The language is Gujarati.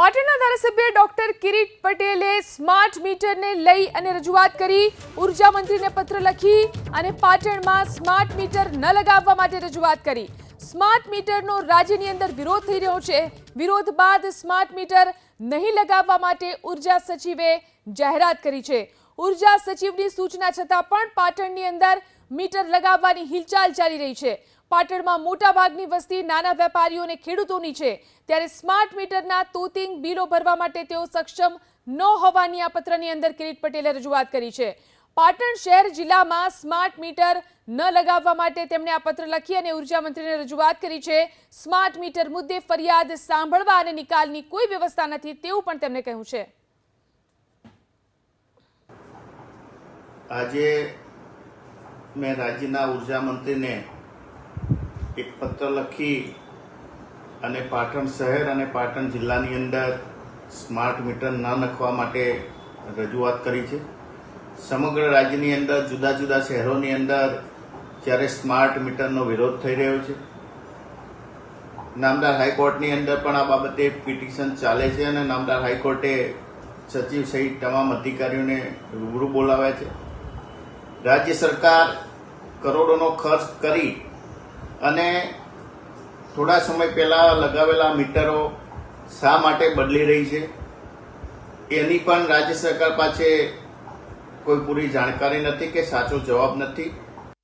પાટણના ધારાસભ્ય ડોક્ટર કિરીટ પટેલે સ્માર્ટ મીટરને લઈ અને રજૂઆત કરી, ઊર્જા મંત્રીને પત્ર લખી અને પાટણમાં સ્માર્ટ મીટર ન લગાવવા માટે રજૂઆત કરી. સ્માર્ટ મીટરનો રાજ્યની અંદર વિરોધ થઈ રહ્યો છે. વિરોધ બાદ સ્માર્ટ મીટર નહીં લગાવવા માટે ઊર્જા સચિવે જાહેરાત કરી છે. ઊર્જા સચિવની સૂચના છતાં પણ પાટણની અંદર મીટર લગાવવાની હિલચાલ ચાલી રહી છે. પાટણમાં મોટા ભાગની વસ્તી નાના વેપારીઓ અને ખેડૂતોની છે. ત્યારે સ્માર્ટ મીટરના તોતિંગ બિલો ભરવા માટે તેઓ સક્ષમ ન હોવાની આ પત્રની અંદર કિરીટ પટેલે રજૂઆત કરી છે. પાટણ શહેર જિલ્લામાં સ્માર્ટ મીટર ન લગાવવા માટે તેમણે આ પત્ર લખી અને ઊર્જા મંત્રીને રજૂઆત કરી છે. સ્માર્ટ મીટર મુદ્દે ફરિયાદ સાંભળવા અને નિકાલની કોઈ વ્યવસ્થા નથી તેવું પણ તેમણે કહ્યું છે. આજે મેં રાજ્યના ઊર્જા મંત્રીને પત્ર લખી અને પાટણ શહેર અને પાટણ જિલ્લાની અંદર સ્માર્ટ મીટર ન નખવા માટે રજૂઆત કરી છે. સમગ્ર રાજ્યની અંદર, જુદા જુદા શહેરોની અંદર જ્યારે સ્માર્ટ મીટરનો વિરોધ થઈ રહ્યો છે. નામદાર હાઈકોર્ટની અંદર પણ આ બાબતે પિટિશન ચાલે છે અને નામદાર હાઈકોર્ટે સચિવ સહિત તમામ અધિકારીઓને રૂબરૂ બોલાવ્યા છે. રાજ્ય સરકાર કરોડોનો ખર્ચ કરી અને થોડા સમય પહેલા લગાવેલા મીટરો શા માટે બદલી રહી છે? એની પણ રાજ્ય સરકાર પાસે કોઈ પૂરી જાણકારી નથી કે સાચો જવાબ નથી?